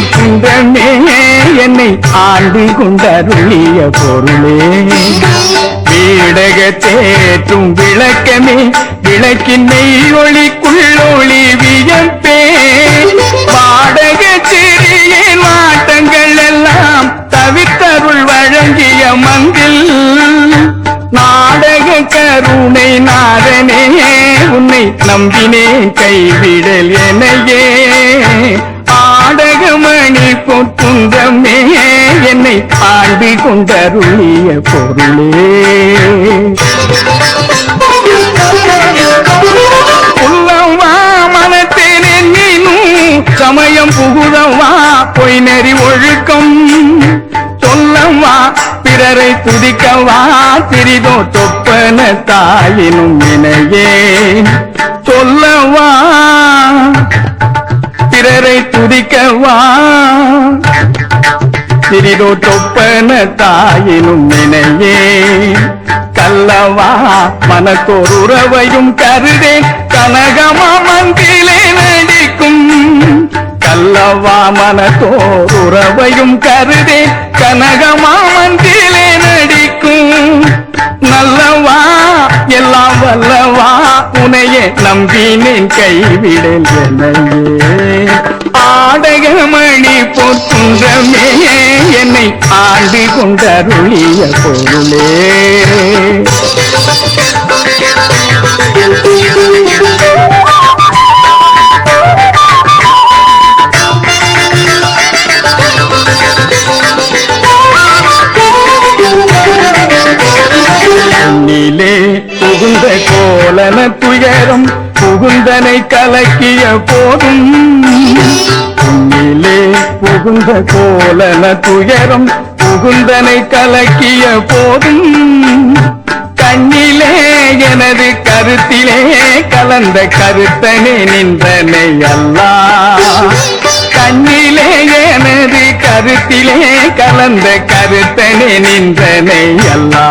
போற்றுந்தமே என்னை ஆண்டு கொண்டருளிய பொருளே. வீடக தேற்றும் விளக்கமே விளக்கினை ஒளிக்குள்ளொளி வியப்பே வாடக சிறிய நாட்டங்கள் எல்லாம் தவித்தருள் வழங்கிய மந்தில் நாடக கருணை நாதனே உன்னை நம்பினே கைவிடல் எனையே ஆடகமணி பொற்குன்றமே என்னை ஆண்டு கொண்டருளிய பொருளே. உள்ளவா மனத்தேனே நீனும் சமயம் புகுதவா பொய் நெறி ஒழுக்கம். சொல்லவா பிறரை துதிக்கவா சிறிதோ தொப்பன தாயினும் இணையே சொல்லவா பெயரை துதிக்கவா? சிறிதோ தொப்பன தாயினும் நினையே. கல்லவா மனத்தோர் உறவையும் கருதேன் கனகமா மந்திலே நடிக்கும். கல்லவா மனத்தோர் உறவையும் கருதேன் கனகமா மந்திலே நடிக்கும். நல்லவா எல்லாம் நம்பினேன் கைவிடல் என்னையே. ஆடகமணி பொற்றுன்றமே என்னை ஆண்டு கொண்டருளிய பொருளே. நிலே புகுந்த கோலன துயரம் புகுந்தனை கலக்கிய போதும். உன்னிலே புகுந்த கோலன துயரம் புகுந்தனை கலக்கிய போதும். கண்ணிலே எனது கருத்திலே கலந்த கருத்தனே நின்றனை அல்லா. கண்ணிலே எனது கருத்திலே கலந்த கருத்தனே நின்றனை அல்லா.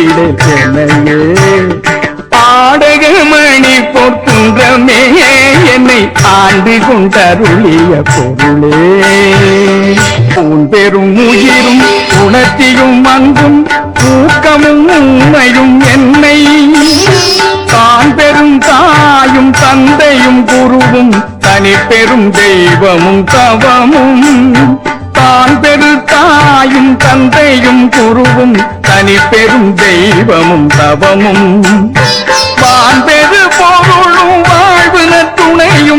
கைவிடல் சென்னையே ஆடகமணி பொற்குன்றமே என்னை ஆண்டு கொண்டருளிய பொருளே. உன் பெரும் உயிரும் உணர்த்தியும் அன்பும் தூக்கமும் உண்மையும் என்னை. தான் பெரும் தாயும் தந்தையும் குருவும் தனி பெரும் தெய்வமும் தவமும். தான் பெரு தாயும் தந்தையும் குருவும் தனி பெரும் தெய்வமும் தவமும். வான் பெரு பொருளும் வாழ்வின துணையும்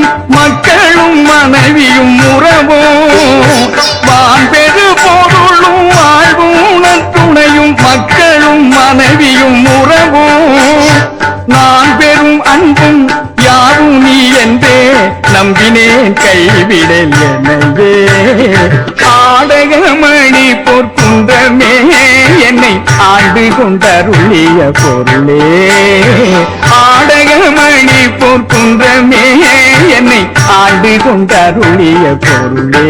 கைவிடல் எனவே. ஆடகமணி பொற்குன்றமே என்னை ஆண்டு கொண்டருளிய பொருளே. ஆடகமணி பொற்குன்றமே என்னை ஆண்டு கொண்டருளிய பொருளே.